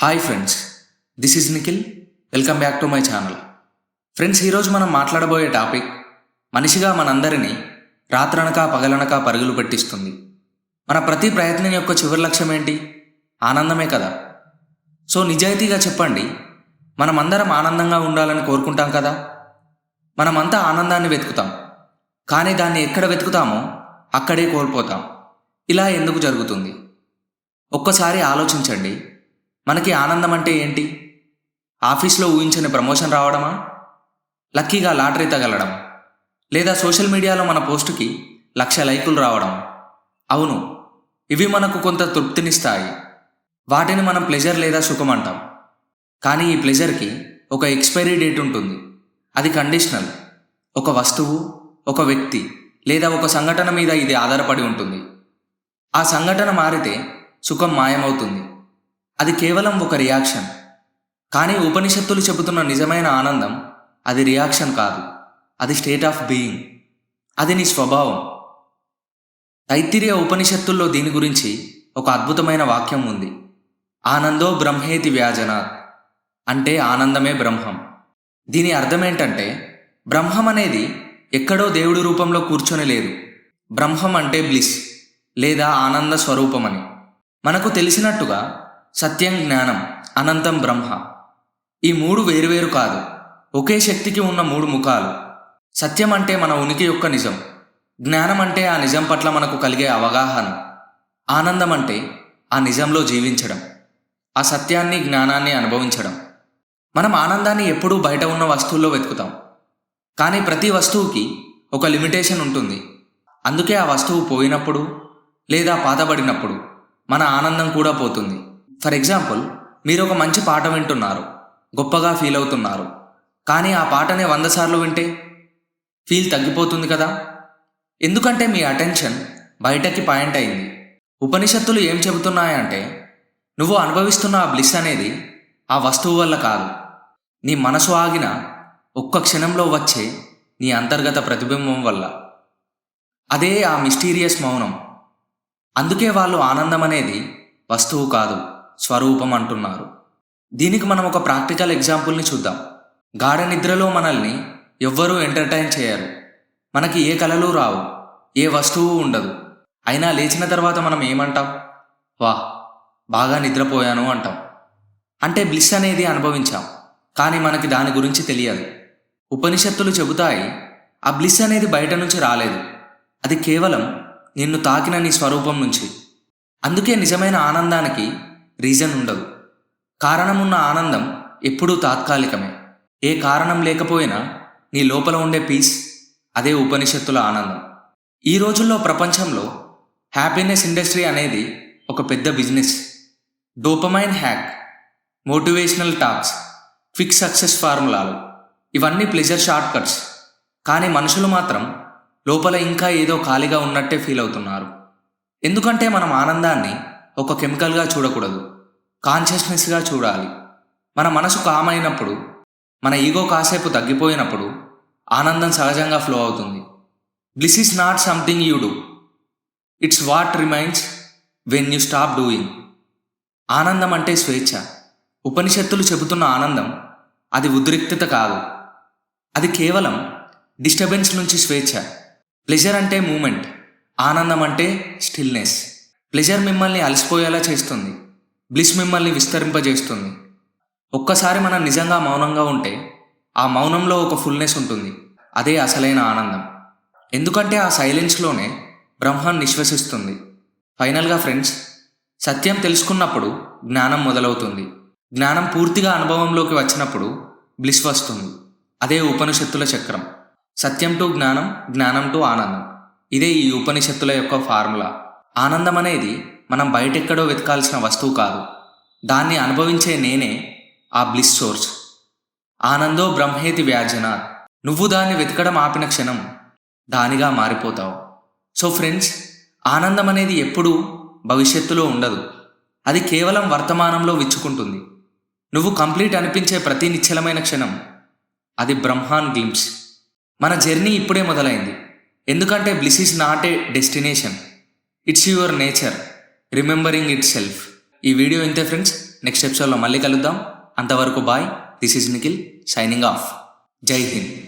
Hi friends this is Nikhil welcome back to my channel friends ఈరోజు మనం మాట్లాడబోయే topic మనిషిగా మనందరినీ రాత్రనక పగలనక పరుగులు పెట్టిస్తుంది. మన ప్రతి ప్రయత్నం యొక్క చివరి లక్ష్యం ఏంటి? ఆనందమే కదా? సో నిజాయితీగా చెప్పండి మనమందరం ఆనందంగా ఉండాలని కోరుకుంటాం కదా? మనమంతా ఆనందాన్ని వెతుకుతాం. కానీ దాన్ని ఎక్కడ వెతుకుతామో అక్కడే కోల్పోతాం. ఇలా ఎందుకు జరుగుతుంది? ఒక్కసారి ఆలోచించండి మనకి ఆనందం అంటే ఏంటి? ఆఫీస్లో ఊహించని ప్రమోషన్ రావడమా? లక్కీగా లాటరీ తగలడం లేదా సోషల్ మీడియాలో మన పోస్టుకి లక్ష లైకులు రావడం అవును ఇవి మనకు కొంత తృప్తినిస్తాయి. వాటిని మనం ప్లెజర్ లేదా సుఖం అంటాం. కానీ ఈ ప్లెజర్కి ఒక ఎక్స్పైరీ డేట్ ఉంటుంది. అది కండిషనల్. ఒక వస్తువు ఒక వ్యక్తి లేదా ఒక సంఘటన మీద ఇది ఆధారపడి ఉంటుంది. ఆ సంఘటన మారితే సుఖం మాయమవుతుంది. అది కేవలం ఒక రియాక్షన్ కానీ ఉపనిషత్తులు చెబుతున్న నిజమైన ఆనందం అది రియాక్షన్ కాదు. అది స్టేట్ ఆఫ్ బీయింగ్ అది నీ స్వభావం. తైత్తిరియ ఉపనిషత్తుల్లో దీని గురించి ఒక అద్భుతమైన వాక్యం ఉంది. ఆనందో బ్రహ్మేతి వ్యాజనాత్. అంటే ఆనందమే బ్రహ్మం. దీని అర్థం ఏంటంటే బ్రహ్మం అనేది ఎక్కడో దేవుడి రూపంలో కూర్చొని లేదు. బ్రహ్మం అంటే బ్లిస్ లేదా ఆనంద స్వరూపమని. మనకు తెలిసినట్టుగా సత్యం జ్ఞానం అనంతం బ్రహ్మ. ఈ మూడు వేరువేరు కాదు. ఒకే శక్తికి ఉన్న మూడు ముఖాలు. సత్యం అంటే మన ఉనికి యొక్క నిజం. జ్ఞానం అంటే ఆ నిజం పట్ల మనకు కలిగే అవగాహన. ఆనందం అంటే ఆ నిజంలో జీవించడం. ఆ సత్యాన్ని జ్ఞానాన్ని అనుభవించడం. మనం ఆనందాన్ని ఎప్పుడూ బయట ఉన్న వస్తువుల్లో వెతుకుతాం. కానీ ప్రతి వస్తువుకి ఒక లిమిటేషన్ ఉంటుంది. అందుకే ఆ వస్తువు పోయినప్పుడు లేదా పాతబడినప్పుడు మన ఆనందం కూడా పోతుంది. ఫర్ ఎగ్జాంపుల్ మీరు ఒక మంచి పాట వింటున్నారు గొప్పగా ఫీల్ అవుతున్నారు కానీ ఆ పాటనే వంద సార్లు వింటే ఫీల్ తగ్గిపోతుంది కదా? ఎందుకంటే మీ అటెన్షన్ బయటకి పాయింట్ అయింది. ఉపనిషత్తులు ఏం చెబుతున్నాయంటే నువ్వు అనుభవిస్తున్న ఆ బ్లిస్ అనేది ఆ వస్తువు వల్ల కాదు. నీ మనసు ఆగిన ఒక్క క్షణంలో వచ్చే నీ అంతర్గత ప్రతిబింబం వల్ల. అదే ఆ మిస్టీరియస్ మౌనం. అందుకే వాళ్ళు ఆనందం అనేది వస్తువు కాదు. స్వరూపం అంటున్నారు. దీనికి మనం ఒక ప్రాక్టికల్ ఎగ్జాంపుల్ని చూద్దాం. గాఢ నిద్రలో మనల్ని ఎవ్వరూ ఎంటర్టైన్ చేయరు. మనకి ఏ కళలు రావు ఏ వస్తువు ఉండదు. అయినా లేచిన తర్వాత మనం ఏమంటాం? వా బాగా నిద్రపోయాను అంటాం. అంటే బ్లిస్ అనేది అనుభవించాం కానీ మనకి దాని గురించి తెలియదు. ఉపనిషత్తులు చెబుతాయి ఆ బ్లిస్ అనేది బయట నుంచి రాలేదు. అది కేవలం నిన్ను తాకిన నీ స్వరూపం నుంచి. అందుకే నిజమైన ఆనందానికి రీజన్ ఉండదు. కారణమున్న ఆనందం ఎప్పుడూ తాత్కాలికమే. ఏ కారణం లేకపోయినా నీ లోపల ఉండే పీస్ అదే ఉపనిషత్తుల ఆనందం. ఈ రోజుల్లో ప్రపంచంలో హ్యాపీనెస్ ఇండస్ట్రీ అనేది ఒక పెద్ద business. Dopamine hack motivational talks fix success ఫార్ములాలు ఇవన్నీ ప్లెజర్ షార్ట్ కట్స్ కానీ మనుషులు మాత్రం లోపల ఇంకా ఏదో ఖాళీగా ఉన్నట్టే ఫీల్ అవుతున్నారు. ఎందుకంటే మనం ఆనందాన్ని ఒక కెమికల్గా చూడకూడదు. కాన్షియస్నెస్గా చూడాలి. మన మనసు కామ్ అయినప్పుడు మన ఈగో కాసేపు తగ్గిపోయినప్పుడు ఆనందం సహజంగా ఫ్లో అవుతుంది. Bliss is not something you do it's what remains when you stop doing ఆనందం అంటే స్వేచ్ఛ. ఉపనిషత్తులు చెబుతున్న ఆనందం అది ఉద్రిక్తత కాదు. అది కేవలం డిస్టర్బెన్స్ నుంచి స్వేచ్ఛ. ప్లెజర్ అంటే మూమెంట్ ఆనందం అంటే స్టిల్నెస్ ప్లెజర్ మిమ్మల్ని అలసిపోయేలా చేస్తుంది. బ్లిస్ మిమ్మల్ని విస్తరింపజేస్తుంది. ఒక్కసారి మనం నిజంగా మౌనంగా ఉంటే ఆ మౌనంలో ఒక ఫుల్నెస్ ఉంటుంది. అదే అసలైన ఆనందం. ఎందుకంటే ఆ సైలెన్స్లోనే బ్రహ్మం నిశ్వసిస్తుంది. ఫైనల్గా ఫ్రెండ్స్ సత్యం తెలుసుకున్నప్పుడు జ్ఞానం మొదలవుతుంది. జ్ఞానం పూర్తిగా అనుభవంలోకి వచ్చినప్పుడు బ్లిస్ వస్తుంది. అదే ఉపనిషత్తుల చక్రం. సత్యం టు జ్ఞానం జ్ఞానం టు ఆనందం. ఇదే ఈ ఉపనిషత్తుల యొక్క ఫార్ములా ఆనందం అనేది మనం బయటెక్కడో వెతకాల్సిన వస్తువు కాదు. దాన్ని అనుభవించే నేనే ఆ బ్లిస్ సోర్స్ ఆనందో బ్రహ్మేతి వ్యాజన నువ్వు దాన్ని వెతకడం ఆపిన క్షణం దానిగా మారిపోతావు. సో ఫ్రెండ్స్ ఆనందం అనేది ఎప్పుడూ భవిష్యత్తులో ఉండదు. అది కేవలం వర్తమానంలో విచ్చుకుంటుంది. నువ్వు కంప్లీట్ అనిపించే ప్రతి నిశ్చలమైన క్షణం అది బ్రహ్మాన్ గ్లిమ్స్ మన జర్నీ ఇప్పుడే మొదలైంది. ఎందుకంటే bliss is not a destination. It's your nature remembering itself ఈ వీడియో ఇంతే ఫ్రెండ్స్ నెక్స్ట్ ఎపిసోడ్లో మళ్ళీ కలుద్దాం. అంతవరకు bye this is Nikhil signing off Jai Hind.